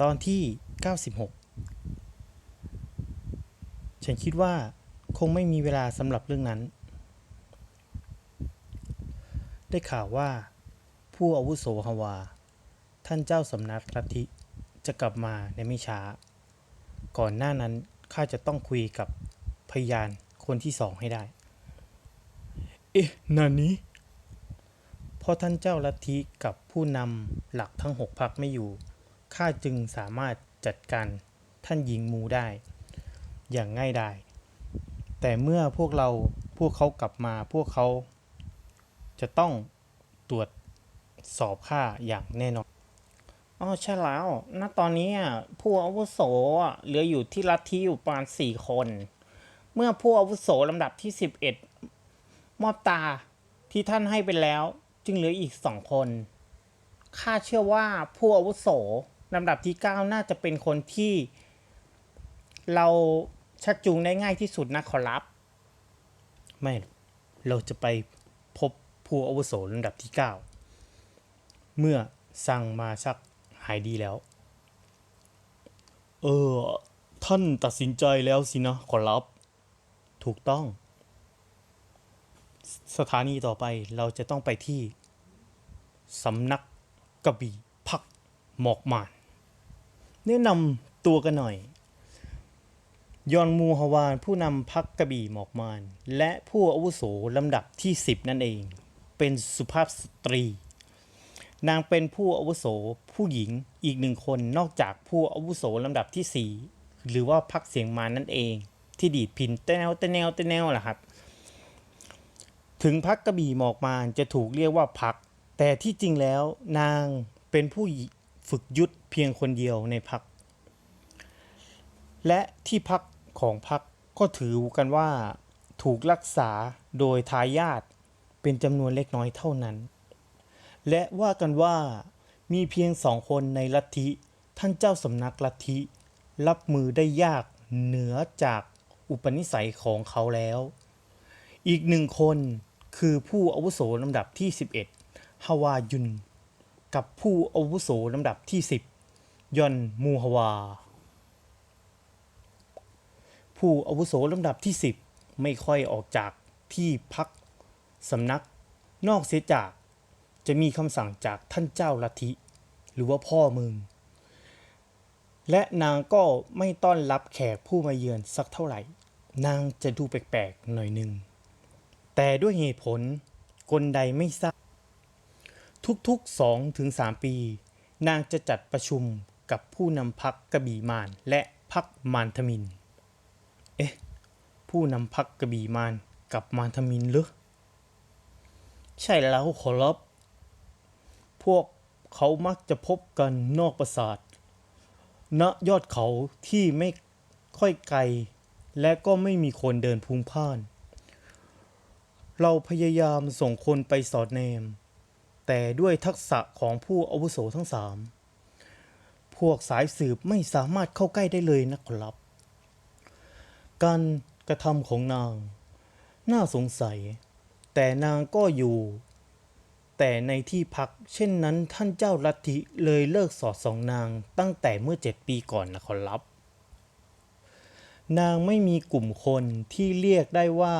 ตอนที่ 96 ฉันคิดว่าคงไม่มีเวลาสำหรับเรื่องนั้น ได้ข่าวว่าผู้อาวุโสฮาวา ท่านเจ้าสำนักลัทธิจะกลับมาในไม่ช้า ก่อนหน้านั้นข้าจะต้องคุยกับพยานคนที่สองให้ได้ เอ๊ะนานี้เพราะท่านเจ้าลัทธิกับผู้นำหลักทั้งหกพักไม่อยู่ ข้าจึงสามารถจัดการท่านหญิงมูได้ อย่างง่ายดาย แต่เมื่อพวกเราพวกเขากลับมาพวกเขา จะต้องตรวจสอบข้าอย่างแน่นอน อ๋อใช่แล้ว ณ ตอนนี้อะผู้อาวุโสเหลืออยู่ที่ลัทธิอยู่ประมาณสี่คน เมื่อผู้อาวุโสลำดับที่สิบเอ็ดมอบตาที่ท่านให้ไปแล้ว จึงเหลืออีกสองคน ข้าเชื่อว่าผู้อาวุโส ลำดับที่เก้าน่าจะเป็นคนที่เราชักจูงได้ง่ายที่สุดนะขอรับ ไม่เราจะไปพบผู้อาวุโสลำดับที่เก้าเมื่อสั่งมาชักหายดีแล้ว เออ ท่านตัดสินใจแล้วสินะขอรับ ถูกต้อง สถานีต่อไปเราจะต้องไปที่สำนักกระบี่พักหมอกมาน แนะนำตัวกันหน่อย ยอนมูฮาวานผู้นำพักกระบี่หมอกมาน และผู้อาวุโสลำดับที่ 10 นั่นเอง เป็นสุภาพสตรี นางเป็นผู้อาวุโสผู้หญิงอีกหนึ่งคนนอกจากผู้อาวุโสลำดับที่ 4 หรือว่าพักเสียงมานั่นเอง ที่ดีดพินเตนวเตนวเตนวล่ะครับถึงพักกระบี่หมอกมานจะถูกเรียกว่าพัก แต่ที่จริงแล้วนางเป็นผู้ ฝึกยุทธเพียงคนเดียวในพัก และที่พักของพักก็ถือกันว่าถูกรักษาโดยทายาทเป็นจำนวนเล็กน้อยเท่านั้น และว่ากันว่ามีเพียงสองคนในลัทธิท่านเจ้าสำนักลัทธิรับมือได้ยากเหนือจากอุปนิสัยของเขาแล้ว อีกหนึ่งคนคือผู้อาวุโสลำดับที่ 11ฮาวายุน กับผู้อาวุโสลำดับที่ 10 ยอนมูฮาวา ผู้อาวุโสลำดับที่ 10 ไม่ค่อยออกจากที่พักสำนัก นอกเสียจากจะมีคำสั่งจากท่านเจ้าลัทธิ หรือว่าพ่อมึง และนางก็ไม่ต้อนรับแขกผู้มาเยือนสักเท่าไหร่ นางจะดูแปลกๆหน่อยหนึ่ง แต่ด้วยเหตุผลกลใดไม่ทราบ ทุกๆ2ถึง3ปี นางจะจัดประชุมกับผู้นำพักกระบี่มานและพักมานทมิน เอ๊ะ ผู้นำพักกระบี่มานกับมานทมินหรือใช่แล้วขอรับ พวกเขามักจะพบกันนอกปราสาทณยอดเขาที่ไม่ค่อยไกล และก็ไม่มีคนเดินพลุงพล่าน เราพยายามส่งคนไปสอดแนม แต่ด้วยทักษะของผู้อาวุโสทั้งสามพวกสายสืบไม่สามารถเข้าใกล้ได้เลยนะครับ การกระทำของนาง น่าสงสัย แต่นางก็อยู่ แต่ในที่พักเช่นนั้นท่านเจ้าลัทธิเลยเลิกสอดส่องนางตั้งแต่เมื่อเจ็ดปีก่อนนะครับ นางไม่มีกลุ่มคนที่เรียกได้ว่า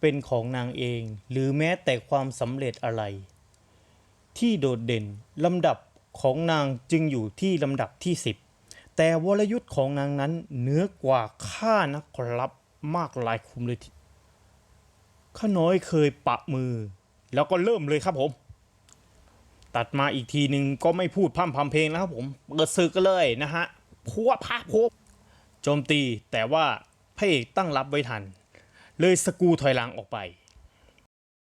เป็นของนางเอง หรือแม้แต่ความสำเร็จอะไร ที่โดดเด่นลำดับของนางจึงอยู่ที่ลำดับที่ 10 แต่วรยุทธ์ของนางนั้นเหนือกว่าข้านะครับมากหลายคุมเลยทีข้าน้อยเคยปะมือ แล้วก็เริ่มเลยครับผม ตัดมาอีกทีหนึ่งก็ไม่พูดพร่ำพำเพลงแล้วครับผมเปิดศึกกันเลยนะฮะพัวพะพบโจมตีแต่ว่าพระเอกตั้งรับไว้ทัน เลยสกูถอยหลังออกไป